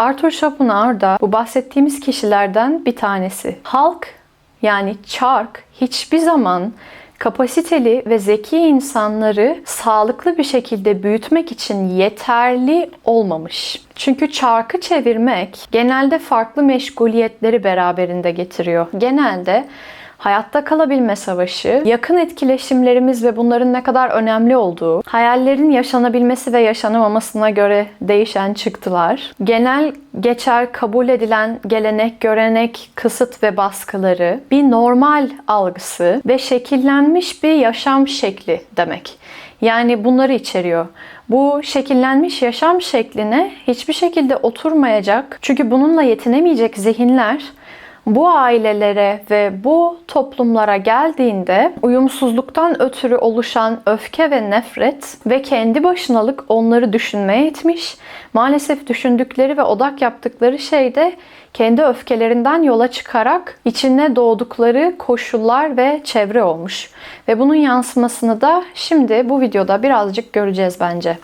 Arthur Schopenhauer da bu bahsettiğimiz kişilerden bir tanesi. Halk yani çark hiçbir zaman kapasiteli ve zeki insanları sağlıklı bir şekilde büyütmek için yeterli olmamış. Çünkü çarkı çevirmek genelde farklı meşguliyetleri beraberinde getiriyor. Genelde hayatta kalabilme savaşı, yakın etkileşimlerimiz ve bunların ne kadar önemli olduğu, hayallerin yaşanabilmesi ve yaşanamamasına göre değişen çıktılar, genel geçer kabul edilen gelenek, görenek, kısıt ve baskıları, bir normal algısı ve şekillenmiş bir yaşam şekli demek. Yani bunları içeriyor. Bu şekillenmiş yaşam şekline hiçbir şekilde oturmayacak çünkü bununla yetinemeyecek zihinler bu ailelere ve bu toplumlara geldiğinde uyumsuzluktan ötürü oluşan öfke ve nefret ve kendi başınalık onları düşünmeye itmiş. Maalesef düşündükleri ve odak yaptıkları şey de kendi öfkelerinden yola çıkarak içine doğdukları koşullar ve çevre olmuş. Ve bunun yansımasını da şimdi bu videoda birazcık göreceğiz bence.